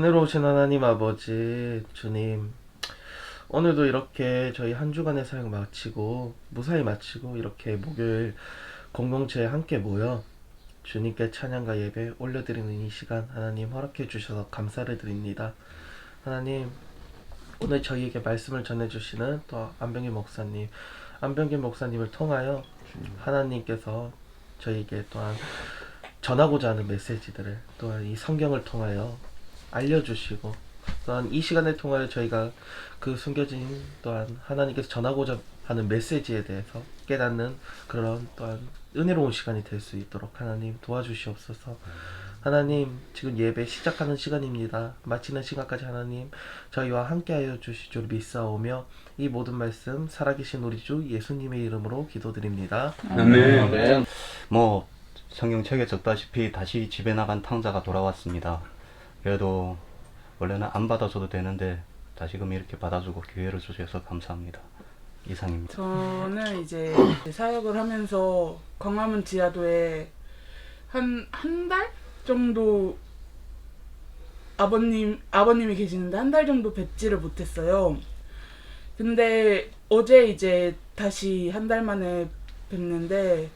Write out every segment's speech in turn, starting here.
은혜로우신 하나님 아버지 주님 오늘도 이렇게 저희 한 주간의 사역 마치고 무사히 마치고 이렇게 목요일 공동체에 함께 모여 주님께 찬양과 예배 올려드리는 이 시간 하나님 허락해 주셔서 감사를 드립니다. 하나님 오늘 저희에게 말씀을 전해주시는 또 안병기 목사님 안병기 목사님을 통하여 하나님께서 저희에게 또한 전하고자 하는 메시지들을 또한 이 성경을 통하여 알려주시고 또한 이 시간을 통하여 저희가 그 숨겨진 또한 하나님께서 전하고자 하는 메시지에 대해서 깨닫는 그런 또한 은혜로운 시간이 될 수 있도록 하나님 도와주시옵소서. 하나님 지금 예배 시작하는 시간입니다. 마치는 시간까지 하나님 저희와 함께하여 주실 줄 믿사오며 이 모든 말씀 살아계신 우리 주 예수님의 이름으로 기도드립니다. 아멘. 뭐 성경 책에 적다시피 다시 집에 나간 탕자가 돌아왔습니다. 그래도 원래는 안 받아줘도 되는데 다시금 이렇게 받아주고 기회를 주셔서 감사합니다. 이상입니다. 저는 이제 사역을 하면서 광화문 지하도에 한 한 달 정도 아버님 아버님이 계시는데 한 달 정도 뵙지를 못했어요. 근데 어제 이제 다시 한 달 만에 뵙는데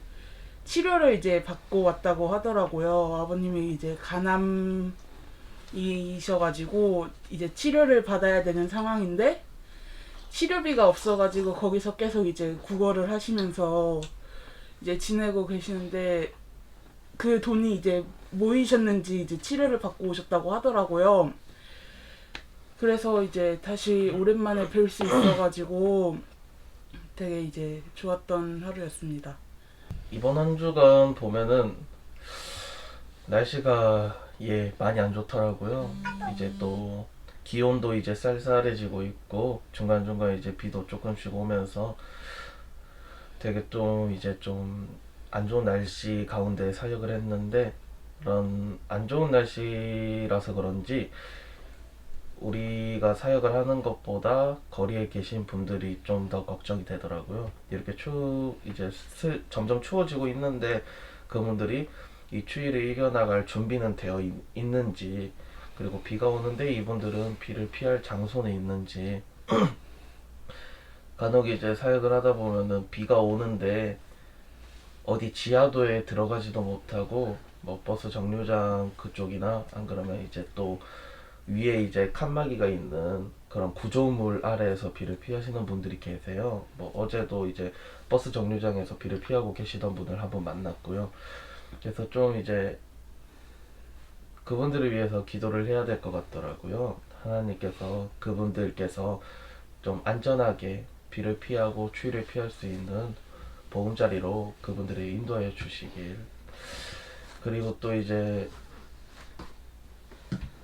치료를 이제 받고 왔다고 하더라고요. 아버님이 이제 간암 이셔가지고 이제 치료를 받아야 되는 상황인데 치료비가 없어가지고 거기서 계속 이제 국어를 하시면서 이제 지내고 계시는데 그 돈이 이제 모이셨는지 이제 치료를 받고 오셨다고 하더라고요. 그래서 이제 다시 오랜만에 뵐 수 있어가지고 되게 이제 좋았던 하루였습니다. 이번 한 주간 보면은 날씨가 예 많이 안 좋더라고요. 이제 또 기온도 이제 쌀쌀해지고 있고 중간 중간 이제 비도 조금씩 오면서 되게 좀 이제 좀 안 좋은 날씨 가운데 사역을 했는데 그런 안 좋은 날씨라서 그런지 우리가 사역을 하는 것보다 거리에 계신 분들이 좀 더 걱정이 되더라고요. 이렇게 추 이제 슬, 점점 추워지고 있는데 그분들이 이 추위를 이겨나갈 준비는 되어 있, 있는지 그리고 비가 오는데 이분들은 비를 피할 장소는 있는지 간혹 이제 사역을 하다 보면은 비가 오는데 어디 지하도에 들어가지도 못하고 뭐 버스 정류장 그쪽이나 안 그러면 이제 또 위에 이제 칸막이가 있는 그런 구조물 아래에서 비를 피하시는 분들이 계세요. 뭐 어제도 이제 버스 정류장에서 비를 피하고 계시던 분을 한번 만났고요. 그래서 좀 이제 그분들을 위해서 기도를 해야 될 것 같더라고요. 하나님께서 그분들께서 좀 안전하게 비를 피하고 추위를 피할 수 있는 보금자리로 그분들을 인도하여 주시길. 그리고 또 이제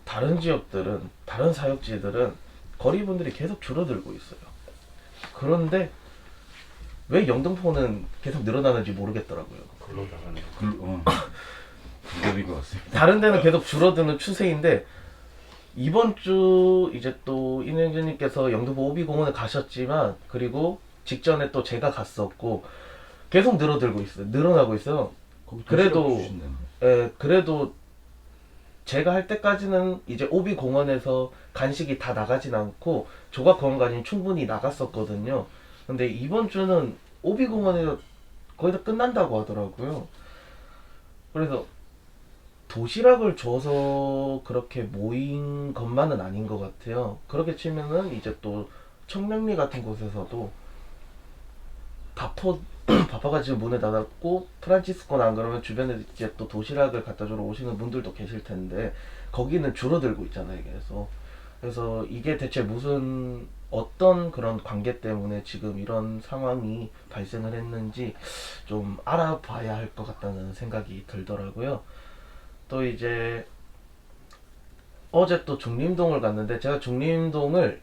다른 지역들은 다른 사역지들은 거리 분들이 계속 줄어들고 있어요. 그런데 왜 영등포는 계속 늘어나는지 모르겠더라고요. 그러다가는 글, 어. 불법인 것 같습니다. 다른 데는 계속 줄어드는 추세인데 이번 주 이제 또 인행주님께서 영등포 오비공원에 가셨지만 그리고 직전에 또 제가 갔었고 계속 늘어들고 있어요. 늘어나고 있어요. 거기 그래도- 도시락. 에, 그래도 제가 할 때까지는 이제 오비 공원에서 간식이 다 나가진 않고 조각 공원관이 충분히 나갔었거든요. 근데 이번 주는 오비 공원에서 거의 다 끝난다고 하더라고요. 그래서 도시락을 줘서 그렇게 모인 것만은 아닌 것 같아요. 그렇게 치면은 이제 또 청량리 같은 곳에서도 바포 바빠가 지금 문을 닫았고 프란치스코나 안 그러면 주변에 이제 또 도시락을 갖다 주러 오시는 분들도 계실 텐데 거기는 줄어들고 있잖아요 계속 그래서 이게 대체 무슨 어떤 그런 관계 때문에 지금 이런 상황이 발생을 했는지 좀 알아봐야 할 것 같다는 생각이 들더라고요 또 이제 어제 또 중림동을 갔는데 제가 중림동을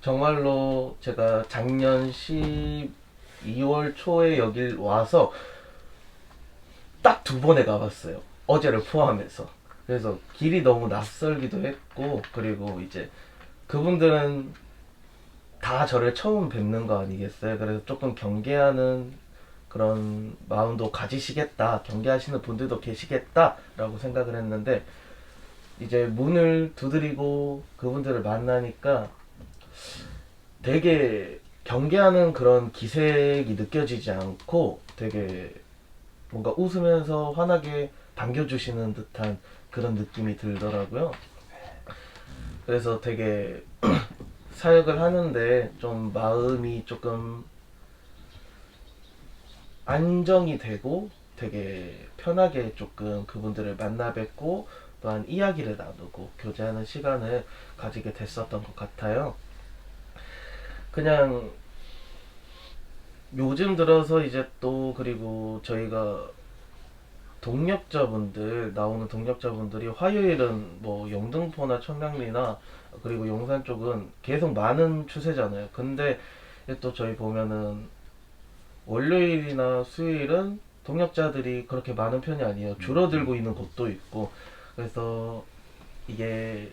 정말로 제가 작년 12월 초에 여길 와서 딱 두 번에 가봤어요. 어제를 포함해서. 그래서 길이 너무 낯설기도 했고, 그리고 이제 그분들은 다 저를 처음 뵙는 거 아니겠어요? 그래서 조금 경계하는 그런 마음도 가지시겠다, 경계하시는 분들도 계시겠다라고 생각을 했는데, 이제 문을 두드리고 그분들을 만나니까 되게 경계하는 그런 기색이 느껴지지 않고 되게 뭔가 웃으면서 환하게 반겨주시는 듯한 그런 느낌이 들더라고요. 그래서 되게 사역을 하는데 좀 마음이 조금 안정이 되고 되게 편하게 조금 그분들을 만나 뵙고 또한 이야기를 나누고 교제하는 시간을 가지게 됐었던 것 같아요. 그냥 요즘 들어서 이제 또 그리고 저희가 동력자분들 나오는 동력자분들이 화요일은 뭐 영등포나 청량리나 그리고 용산 쪽은 계속 많은 추세잖아요. 근데 또 저희 보면은 월요일이나 수요일은 동력자들이 그렇게 많은 편이 아니에요. 줄어들고 있는 곳도 있고 그래서 이게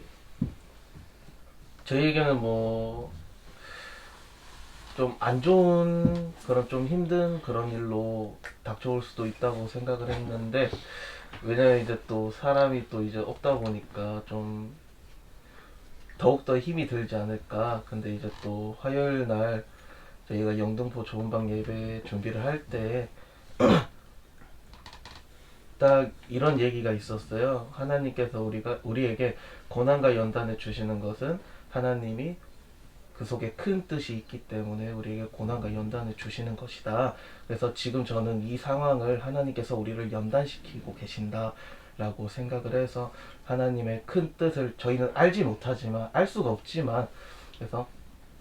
저희에게는 뭐 좀 안 좋은 그런 좀 힘든 그런 일로 닥쳐올 수도 있다고 생각을 했는데 왜냐면 이제 또 사람이 또 이제 없다 보니까 좀 더욱더 힘이 들지 않을까 근데 이제 또 화요일 날 저희가 영등포 좋은방 예배 준비를 할때 딱 이런 얘기가 있었어요. 하나님께서 우리가 우리에게 고난과 연단을 주시는 것은 하나님이 그 속에 큰 뜻이 있기 때문에 우리에게 고난과 연단을 주시는 것이다. 그래서 지금 저는 이 상황을 하나님께서 우리를 연단시키고 계신다 라고 생각을 해서 하나님의 큰 뜻을 저희는 알지 못하지만 알 수가 없지만 그래서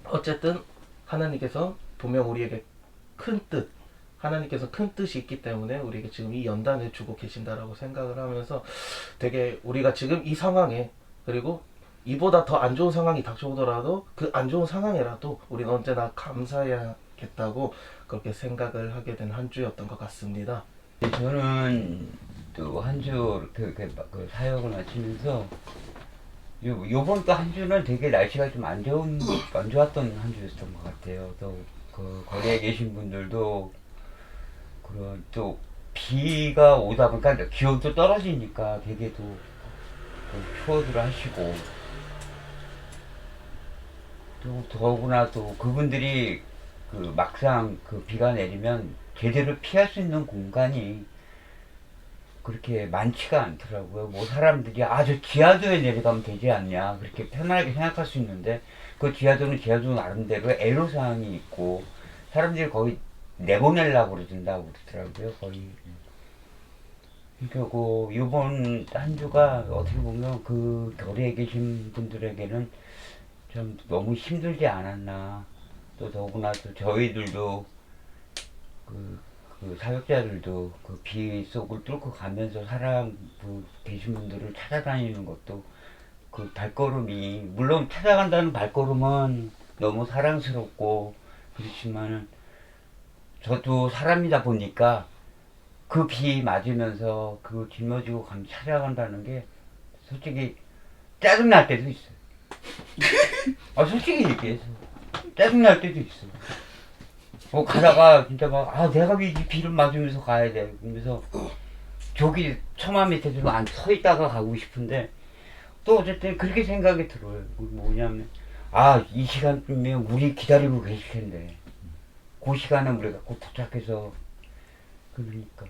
어쨌든 하나님께서 분명 우리에게 큰 뜻, 하나님께서 큰 뜻이 있기 때문에 우리에게 지금 이 연단을 주고 계신다라고 생각을 하면서 되게 우리가 지금 이 상황에 그리고 이보다 더 안 좋은 상황이 닥쳐오더라도 그 안 좋은 상황이라도 우리는 언제나 감사해야겠다고 그렇게 생각을 하게 된 한 주였던 것 같습니다. 저는 또 한 주 이렇게, 그 사역을 마치면서 요, 요번 또 한 주는 되게 날씨가 좀 안 좋은, 안 좋았던 한 주였던 것 같아요. 또 그 거리에 계신 분들도 그런 또 비가 오다 보니까 기온도 떨어지니까 되게 또, 또 추워들 하시고 또 더구나 또 그분들이 그 막상 그 비가 내리면 제대로 피할 수 있는 공간이 그렇게 많지가 않더라고요. 뭐 사람들이 아저 지하도에 내려가면 되지 않냐 그렇게 편하게 생각할 수 있는데 그 지하도는 지하도 나름대로 애로 사항이 있고 사람들이 거의 내보내려고 그러던다고 그러더라고요. 거의. 그리고 이번 한 주가 어떻게 보면 그 결의에 계신 분들에게는 좀 너무 힘들지 않았나. 또 더구나 또 저희들도 그, 그 사역자들도 그 비 속을 뚫고 가면서 사람 그 계신 분들을 찾아다니는 것도 그 발걸음이 물론 찾아간다는 발걸음은 너무 사랑스럽고 그렇지만은 저도 사람이다 보니까 그 비 맞으면서 그 짊어지고 감 찾아간다는 게 솔직히 짜증 날 때도 있어요. 아 솔직히 얘기해서 짜증 날 때도 있어. 뭐 가다가 진짜 막 아 내가 왜 이 비를 맞으면서 가야 돼. 그러면서 저기 처마 밑에 좀 안 서 있다가 가고 싶은데 또 어쨌든 그렇게 생각이 들어요. 뭐냐면 아 이 시간쯤이면 우리 기다리고 계실 텐데 그 시간에 우리가 곧 도착해서 그러니까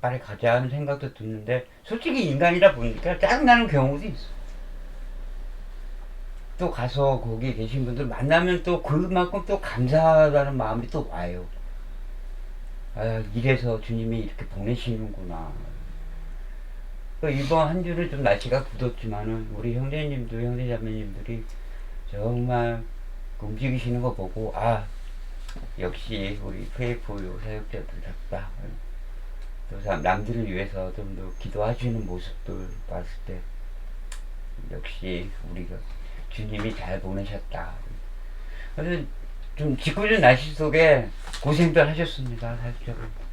빨리 가자 하는 생각도 드는데 솔직히 인간이다 보니까 짜증나는 경우도 있어. 또 가서 거기 계신 분들 만나면 또 그만큼 또 감사하다는 마음이 또 와요. 아, 이래서 주님이 이렇게 보내시는구나. 그 이번 한 주는 좀 날씨가 굳었지만은 우리 형제님들, 형제자매님들이 정말 그 움직이시는 거 보고 아 역시 우리 페이포요 사역자들답다. 또 사- 남들을 위해서 좀 더 기도하시는 모습들 봤을 때 역시 우리가 주님이 잘 보내셨다. 그래서 좀 짓궂은 날씨 속에 고생들 하셨습니다, 사역자분.